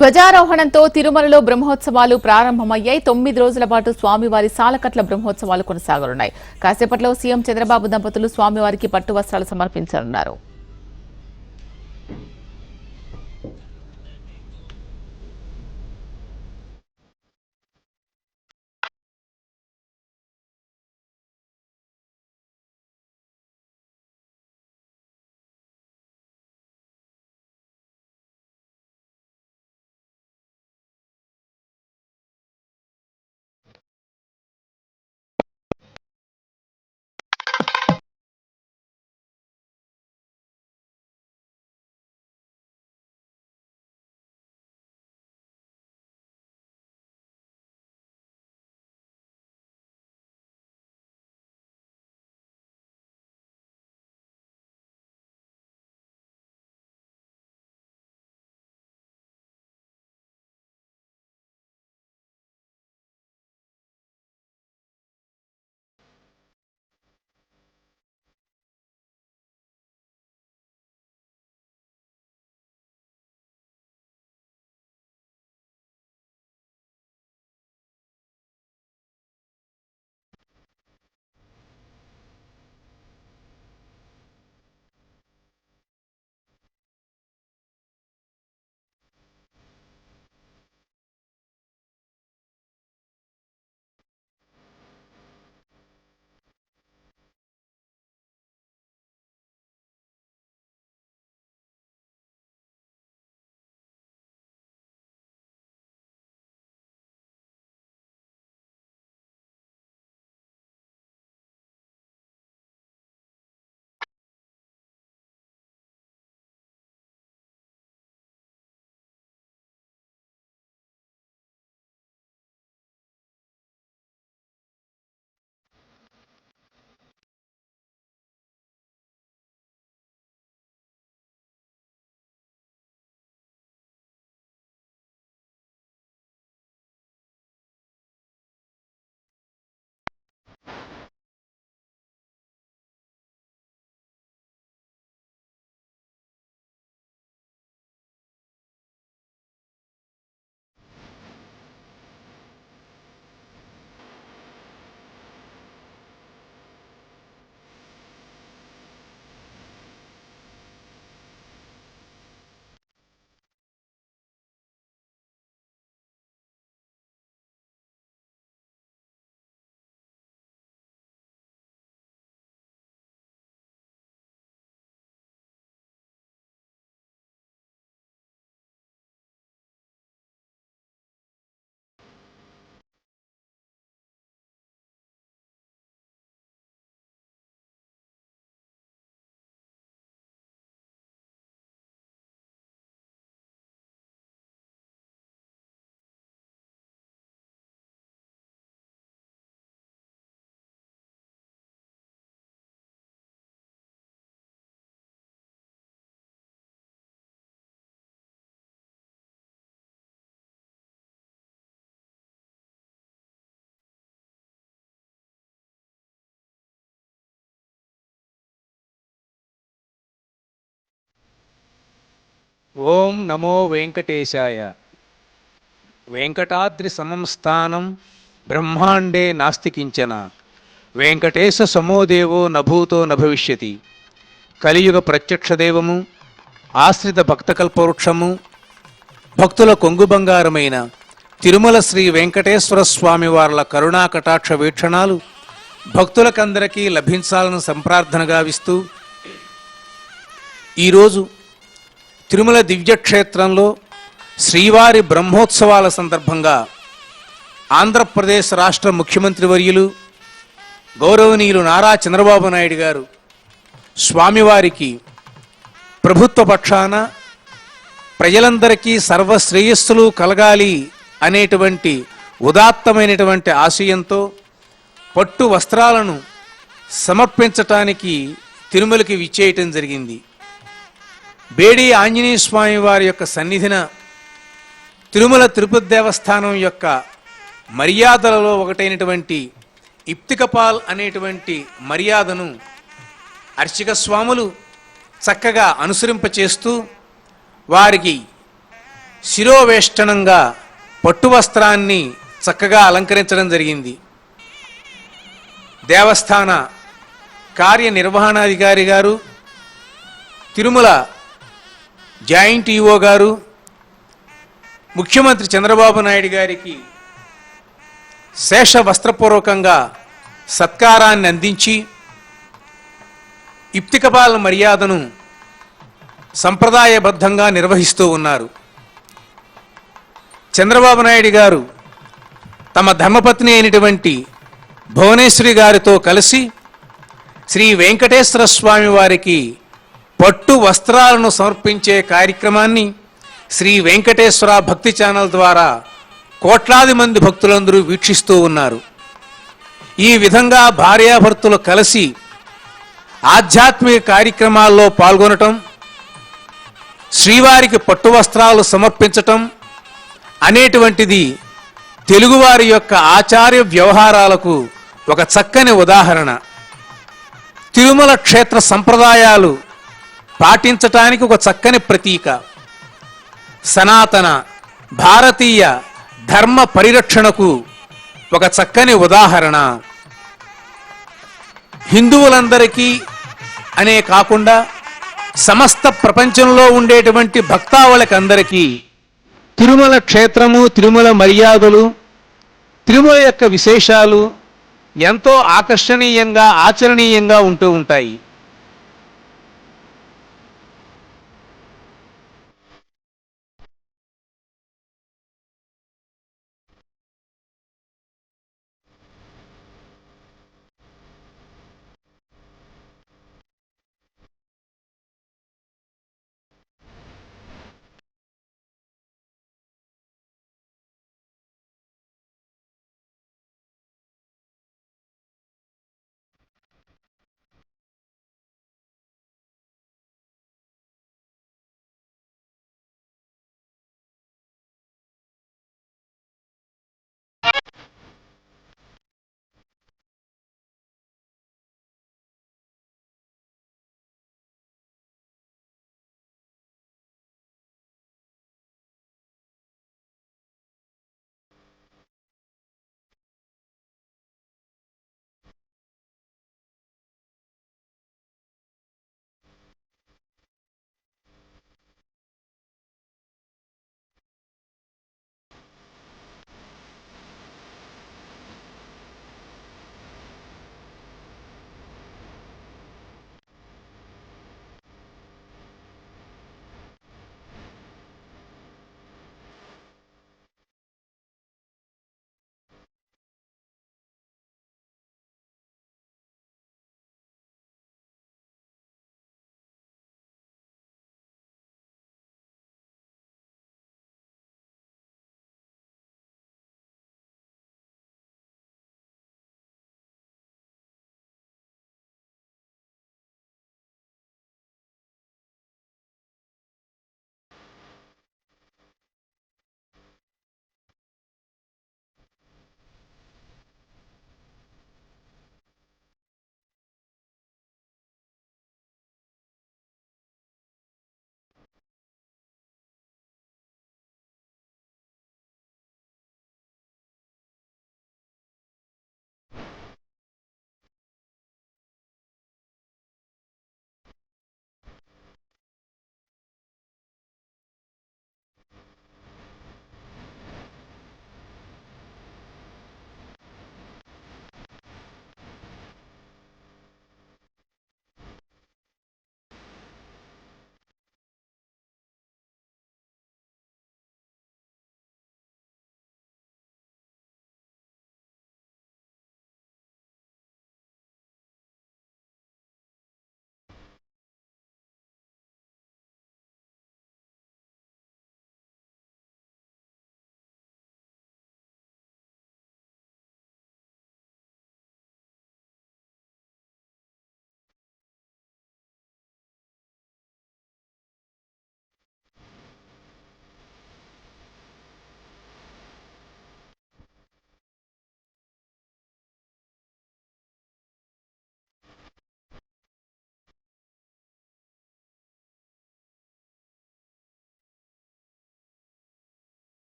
ధ్వజారోహణంతో తిరుమలలో బ్రహ్మోత్సవాలు ప్రారంభమయ్యాయి. తొమ్మిది రోజుల పాటు స్వామివారి సాలకట్ల బ్రహ్మోత్సవాలు కొనసాగనున్నాయి. కాసేపట్లో సీఎం చంద్రబాబు దంపతులు స్వామివారికి పట్టు వస్త్రాలు సమర్పించనున్నారు. ఓం నమో వెంకటేశాయ. వెంకటాద్రి సమం స్థానం బ్రహ్మాండే నాస్తికించన. వెంకటేశ సమోదేవో నభూతో నభవిష్యతి. కలియుగ ప్రత్యక్షదేవము ఆశ్రిత భక్తకల్పవృక్షము భక్తుల కొంగు బంగారమైన తిరుమల శ్రీ వెంకటేశ్వర స్వామి వార్ల కరుణా కటాక్ష వీక్షణాలు భక్తులకందరికీ లభించాలని సంప్రార్థన గావిస్తూ ఈరోజు తిరుమల దివ్యక్షేత్రంలో శ్రీవారి బ్రహ్మోత్సవాల సందర్భంగా ఆంధ్రప్రదేశ్ రాష్ట్ర ముఖ్యమంత్రి వర్యులు గౌరవనీయులు నారా చంద్రబాబు నాయుడు గారు స్వామివారికి ప్రభుత్వ పక్షాన ప్రజలందరికీ సర్వశ్రేయస్సులు కలగాలి అనేటువంటి ఉదాత్తమైనటువంటి ఆశయంతో పట్టు వస్త్రాలను సమర్పించటానికి తిరుమలకి విచ్చేయటం జరిగింది. బేడి ఆంజనేయ స్వామి వారి యొక్క సన్నిధిన తిరుమల తిరుపతి దేవస్థానం యొక్క మర్యాదలలో ఒకటైనటువంటి ఇప్తికపాల్ అనేటువంటి మర్యాదను అర్చక స్వాములు చక్కగా అనుసరింపచేస్తూ వారికి శిరోవేష్టనంగా పట్టు వస్త్రాన్ని చక్కగా అలంకరించడం జరిగింది. దేవస్థాన కార్యనిర్వహణాధికారి గారు తిరుమల జాయింట్ ఈఓ గారు ముఖ్యమంత్రి చంద్రబాబు నాయుడు గారికి శేష వస్త్రపూర్వకంగా సత్కారాన్ని అందించి ఇప్తికపాల మర్యాదను సంప్రదాయబద్ధంగా నిర్వహిస్తూ ఉన్నారు. చంద్రబాబు నాయుడు గారు తమ ధర్మపత్ని అయినటువంటి భువనేశ్వరి గారితో కలిసి శ్రీ వెంకటేశ్వర స్వామి వారికి పట్టు వస్త్రాలను సమర్పించే కార్యక్రమాన్ని శ్రీ వెంకటేశ్వర భక్తి ఛానల్ ద్వారా కోట్లాది మంది భక్తులందరూ వీక్షిస్తూ ఉన్నారు. ఈ విధంగా భార్యాభర్తలు కలిసి ఆధ్యాత్మిక కార్యక్రమాల్లో పాల్గొనటం శ్రీవారికి పట్టు వస్త్రాలు సమర్పించటం అనేటువంటిది తెలుగువారి యొక్క ఆచార్య వ్యవహారాలకు ఒక చక్కని ఉదాహరణ. తిరుమల క్షేత్ర సంప్రదాయాలు పాటించటానికి ఒక చక్కని ప్రతీక. సనాతన భారతీయ ధర్మ పరిరక్షణకు ఒక చక్కని ఉదాహరణ. హిందువులందరికీ అనే కాకుండా సమస్త ప్రపంచంలో ఉండేటువంటి భక్తావళకందరికీ తిరుమల క్షేత్రము తిరుమల మర్యాదలు తిరుమల యొక్క విశేషాలు ఎంతో ఆకర్షణీయంగా ఆచరణీయంగా ఉంటూ ఉంటాయి.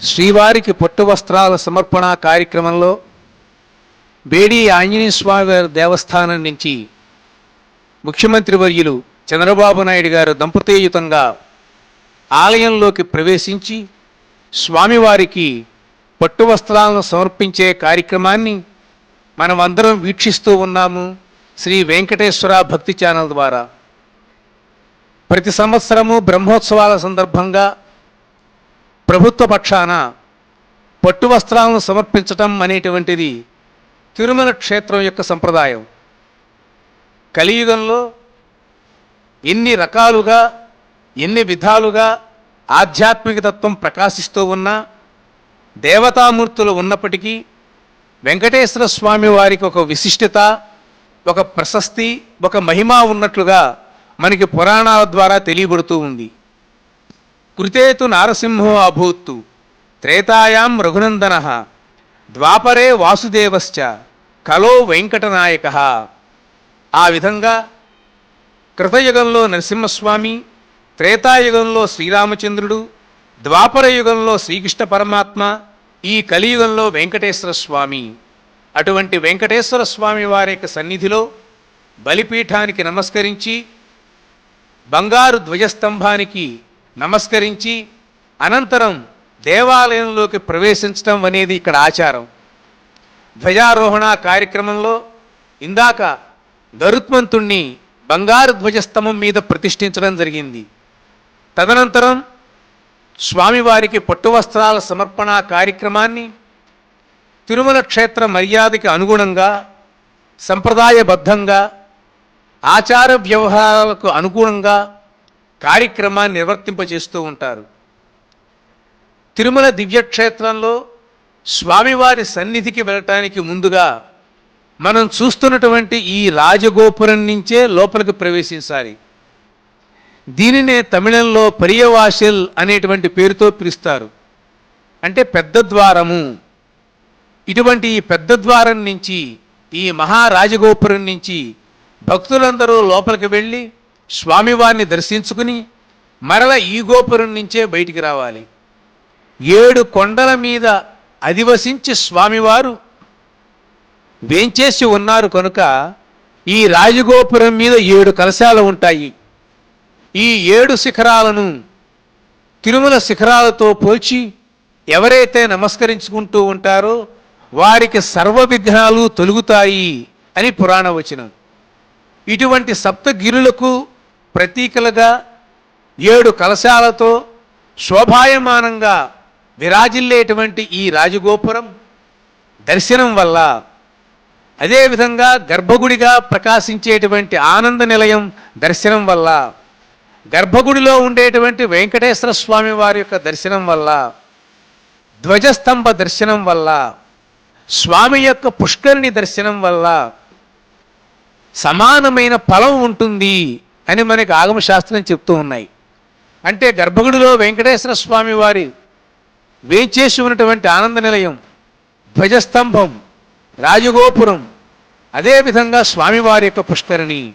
శ్రీవారికి పట్టు వస్త్రాల సమర్పణ కార్యక్రమంలో బేడి ఆంజనేయ స్వామి దేవస్థానం నుంచి ముఖ్యమంత్రి వర్యులు చంద్రబాబు నాయుడు గారు దంపతేయుతంగా ఆలయంలోకి ప్రవేశించి స్వామివారికి పట్టు వస్త్రాలను సమర్పించే కార్యక్రమాన్ని మనం అందరం వీక్షిస్తూ ఉన్నాము శ్రీ వెంకటేశ్వర భక్తి ఛానల్ ద్వారా. ప్రతి సంవత్సరము బ్రహ్మోత్సవాల సందర్భంగా ప్రభుత్వ పక్షాన పట్టు వస్త్రాలను సమర్పించటం అనేటువంటిది తిరుమల క్షేత్రం యొక్క సంప్రదాయం. కలియుగంలో ఎన్ని రకాలుగా ఎన్ని విధాలుగా ఆధ్యాత్మిక తత్వం ప్రకాశిస్తూ ఉన్నా దేవతామూర్తులు ఉన్నప్పటికీ వెంకటేశ్వర స్వామి వారికి ఒక విశిష్టత ఒక ప్రశస్తి ఒక మహిమ ఉన్నట్లుగా మనకి పురాణాల ద్వారా తెలియబడుతూ ఉంది. కృతేతు నారసింహో అభూత్తు. త్రేతాయాం రఘునందన. ద్వాపరే వాసుదేవశ్చ. కలో వెంకటనాయక. ఆ విధంగా కృతయుగంలో నరసింహస్వామి త్రేతాయుగంలో శ్రీరామచంద్రుడు ద్వాపర యుగంలో శ్రీకృష్ణ పరమాత్మ ఈ కలియుగంలో వెంకటేశ్వర స్వామి అటువంటి వెంకటేశ్వర స్వామి వారి యొక్క సన్నిధిలో బలిపీఠానికి నమస్కరించి బంగారు ధ్వజస్తంభానికి నమస్కరించి అనంతరం దేవాలయంలోకి ప్రవేశించడం అనేది ఇక్కడ ఆచారం. ధ్వజారోహణ కార్యక్రమంలో ఇందాక గరుత్మంతుణ్ణి బంగారు ధ్వజస్తంభం మీద ప్రతిష్ఠించడం జరిగింది. తదనంతరం స్వామివారికి పట్టు వస్త్రాల సమర్పణ కార్యక్రమాన్ని తిరుమల క్షేత్ర మర్యాదకి అనుగుణంగా సంప్రదాయబద్ధంగా ఆచార వ్యవహారాలకు అనుగుణంగా కార్యక్రమాన్ని నిర్వర్తింపజేస్తూ ఉంటారు. తిరుమల దివ్యక్షేత్రంలో స్వామివారి సన్నిధికి వెళ్ళటానికి ముందుగా మనం చూస్తున్నటువంటి ఈ రాజగోపురం నుంచే లోపలికి ప్రవేశించాలి. దీనినే తమిళంలో పెరియవాసిల్ అనేటువంటి పేరుతో పిలుస్తారు. అంటే పెద్ద ద్వారము. ఇటువంటి ఈ పెద్ద ద్వారం నుంచి ఈ మహారాజగోపురం నుంచి భక్తులందరూ లోపలికి వెళ్ళి స్వామివారిని దర్శించుకుని మరల ఈ గోపురం నుంచే బయటికి రావాలి. ఏడు కొండల మీద అధివసించి స్వామివారు వేంచేసి ఉన్నారు కనుక ఈ రాజగోపురం మీద ఏడు కలశాలు ఉంటాయి. ఈ ఏడు శిఖరాలను తిరుమల శిఖరాలతో పోల్చి ఎవరైతే నమస్కరించుకుంటూ ఉంటారో వారికి సర్వ విఘ్నాలు తొలుగుతాయి అని పురాణ వచనం. ఇటువంటి సప్తగిరులకు ప్రతీకలుగా ఏడు కలశాలతో శోభాయమానంగా విరాజిల్లేటువంటి ఈ రాజగోపురం దర్శనం వల్ల అదేవిధంగా గర్భగుడిగా ప్రకాశించేటువంటి ఆనంద నిలయం దర్శనం వల్ల గర్భగుడిలో ఉండేటువంటి వెంకటేశ్వర స్వామి వారి యొక్క దర్శనం వల్ల ధ్వజస్తంభ దర్శనం వల్ల స్వామి యొక్క పుష్కరిణి దర్శనం వల్ల సమానమైన ఫలం ఉంటుంది. అని మనకి ఆగమశాస్త్రం చెప్తూ ఉన్నాయి. అంటే గర్భగుడిలో వెంకటేశ్వర స్వామి వారి వేచేసి ఉన్నటువంటి ఆనంద నిలయం ధ్వజస్తంభం రాజగోపురం అదేవిధంగా స్వామివారి యొక్క పుష్కరిణి.